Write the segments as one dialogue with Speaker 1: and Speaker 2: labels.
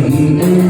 Speaker 1: Mm-hmm.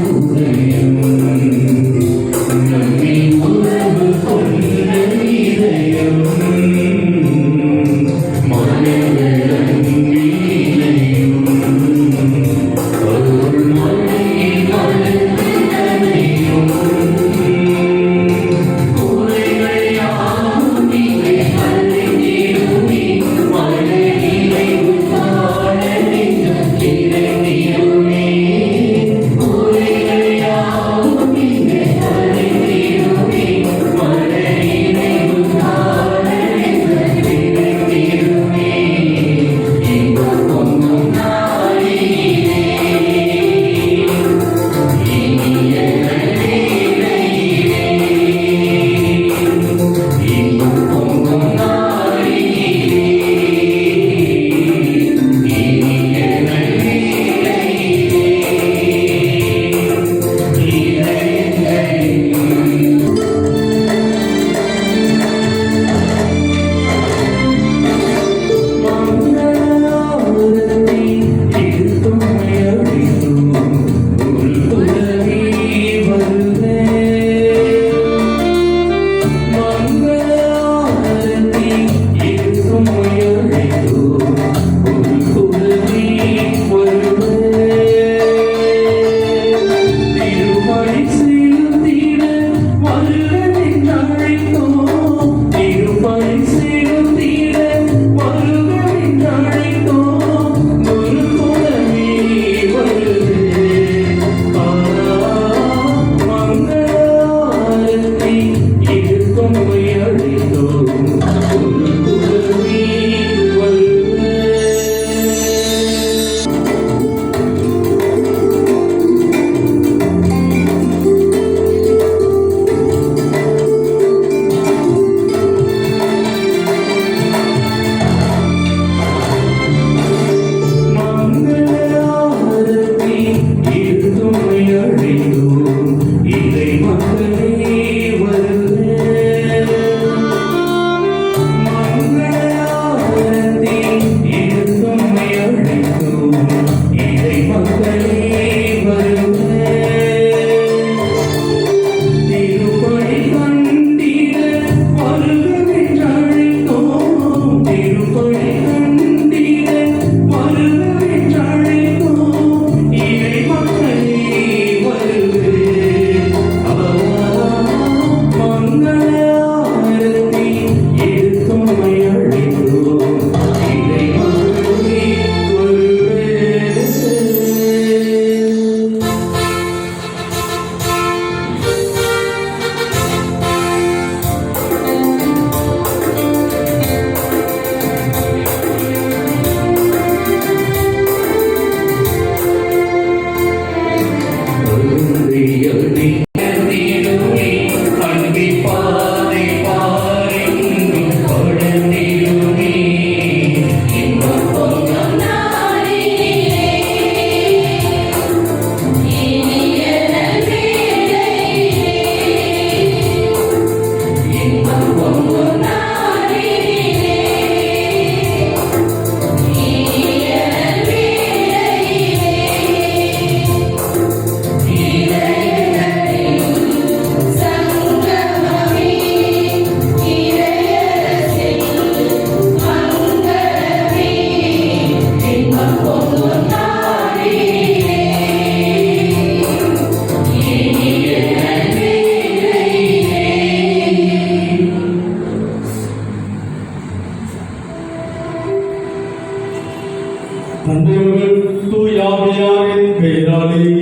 Speaker 1: தூயாமையாரின்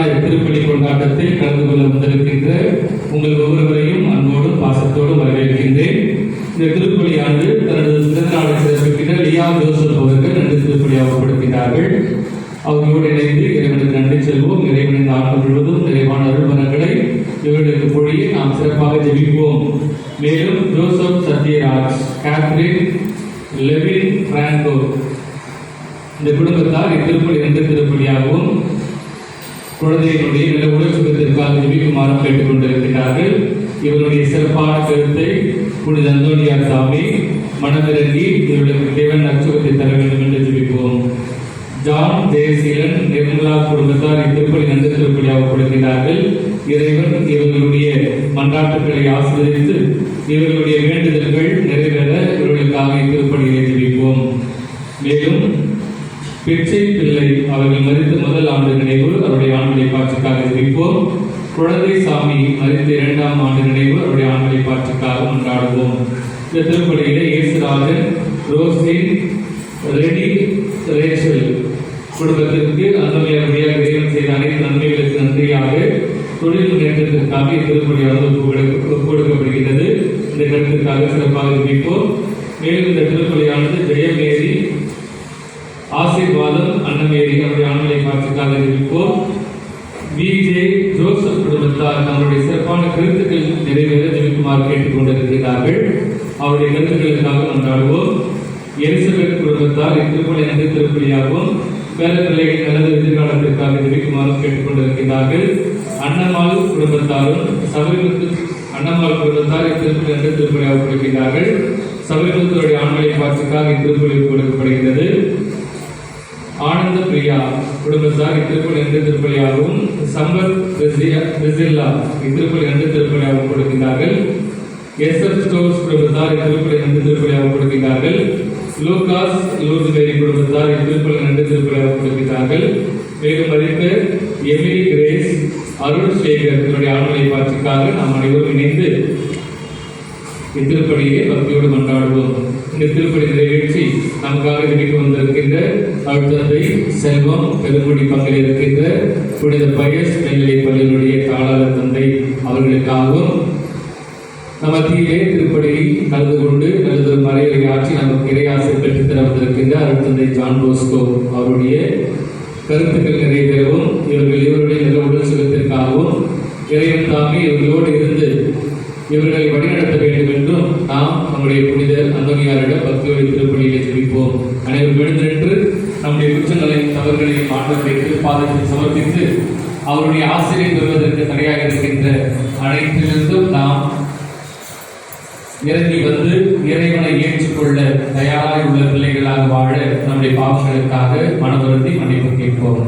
Speaker 1: மகிழ்ச்சியான திருப்பலி கொண்டாட்டத்தில் கலந்து கொள்ள வந்திருக்கின்ற உங்கள் ஒவ்வொருவரையும் அன்போடும் பாசத்தோடும் வரவேற்கின்றேன். இந்த திருப்பலியானது தனது பிறந்தநாளை சிறப்பிக்கின்ற லியா ஜோசப் அவர்கள் ரெண்டு திருப்பலியாக கொடுக்கிறார்கள் அவர்களோடு இணைந்து இறைவனுக்கு நன்றி செல்வோம். இறைவனின் ஆற்றல் முழுவதும் நிறைவான இவர்களுக்கு பொழிய நாம் சிறப்பாக ஜெபிப்போம். மேலும் Joseph Sathyaraj Catherine Levin Franco இந்த குடும்பத்தார் இத்திருப்பலி எந்த திருப்பலியாகவும் குழந்தைகளுடைய நில உடல் சுகத்திற்காக ஜெபிக்குமாறு கேட்டுக் கொண்டிருக்கிறார்கள் இவருடைய சிறப்பான கருத்தை புனித அந்தோனியார் சாமி மனமிறங்கி இவர்களுக்கு தேவன் நற்சுகத்தை தர வேண்டும் என்று ஜெபிப்போம். ஜான் ஜெயசீலன் நிர்மலா குடும்பத்தார் இத்திருப்பலி நன்றி திருப்பலியாக கொடுக்கிறார்கள் இறைவன் இவர்களுடைய மன்றாட்டுகளை ஆசிரியத்து இவர்களுடைய வேண்டுதல்கள் நிறைவேற இவர்களுக்காக இத்திருப்பலியை ஜெபிப்போம். மேலும் பிச்சை பிள்ளை அவர்கள் மறித்த முதல் ஆண்டு நினைவு அவருடைய ஆண்களை பாட்சிக்காக இருப்போம் குழந்தை சாமி மறித்த இரண்டாம் ஆண்டு நினைவு அவருடைய ஆண்களை பாட்சிக்காக கொண்டாடுவோம். இந்த திருப்பலியிலே இயேசுராஜன் ரோசின் ரெடி ரேச்சல் குடும்பத்திற்கு அந்தமையாருடைய இறைவன் செய்த அனைத்து நன்மைகளுக்கு நன்றியாக தொழில் முன்னேற்றத்திற்காக திருப்பலியானது ஒப்புக் கொடுக்கப்படுகிறது இந்த கருத்துக்காக சிறப்பாக இருப்போம் மேலும் இந்த திருப்பலியானது ஜெயமேரி ஆசீர்வாதம் அன்னமேரி அவருடைய ஆண்களை பார்த்துக்காக இருப்போம். விஜே ஜோசப் குடும்பத்தார் தங்களுடைய சிறப்பான கருத்துக்கள் நிறைவேற ஜெபிக்குமாறு கேட்டுக் கொண்டிருக்கிறார்கள் அவருடைய கருத்துக்களுக்காக கொண்டாடுவோம். எலிசபெத் குடும்பத்தார் இத்திருப்பலி நன்றி திருப்பலியாகவும் பேர பிள்ளைகள் நல்லது எதிர்காலத்திற்காக ஜெபிக்குமாறு கேட்டுக் கொண்டிருக்கிறார்கள் அன்னம்மாள் குடும்பத்தாரும் சபரிமுத்து அன்னமால் குடும்பத்தார் இத்திருப்பலி நன்றி திருப்பலியாக கொடுக்கிறார்கள் சபரிமுத்துடைய ஆண்களை பார்த்துக்காக இத்திருப்பலி கொடுக்கப்படுகிறது ஆனந்த பிரியா குடும்பத்தார் இத்திருப்பலி என்ற திருப்பலியாகவும் சம்பத் பிரிசில்லா இத்திருப்பலி என்ற திருப்பலியாகவும் கொடுக்கிறார்கள் எஸ் எஃப் ஸ்டோர்ஸ் குடும்பத்தார் இத்திருப்பலி என்ற திருப்பலியாகவும் கொடுக்கிறார்கள் லூகாஸ் லூர்துபேரி குடும்பத்தார் இத்திருப்பலி என்ற திருப்பலியாகவும் கொடுக்கிறார்கள் மேலும் மதிப்பு எமிலி கிரேஸ் அருள் சேகர் இவருடைய ஆண்களை பார்த்துக்காக நாம் அனைவரும் இணைந்து இத்திருப்பலியை பக்தியோடு கொண்டாடுவோம். இந்த திருப்படி நிறைவேற்றி நமக்காக ஜெபிக்க வந்திருக்கின்ற தந்தை செல்வம் பெருங்குடி பங்கில் இருக்கின்ற புனித பயஸ் மேல்நிலை பள்ளியினுடைய தாளாளர் தந்தை அவர்களுக்காகவும் நம்ம திருப்படி கலந்து கொண்டு நல்லது மலையை ஆற்றி நமக்கு இறையாசை பெற்றுத் தர வந்திருக்கின்ற அருட்தந்தை ஜான் போஸ்கோ அவருடைய கருத்துக்கள் நிறைவேறவும் இவர்கள் இவருடைய நில உடல் சுகத்திற்காகவும் இறைவன் தாமே இவர்களோடு இவர்களை வழிநடத்த வேண்டும் என்றும் நாம் நம்முடைய புனித அந்தோனியாரிடம் பக்தியோடு திருப்பணியை தெரிவிப்போம் அனைவரும் எழுந்திருந்து நம்முடைய குற்றங்களை தவறுகளை ஆண்டவருடைய பாதத்தில் சமர்ப்பித்து அவருடைய ஆசிரியை பெறுவதற்கு தடையாக இருக்கின்ற அனைத்திலிருந்தும் நாம் இறங்கி வந்து இறைவனை ஏற்றுக்கொள்ள தயாராக உள்ள பிள்ளைகளாக வாழ நம்முடைய பாவங்களுக்காக மனவருத்தி மன்னிப்பு கேட்போம்.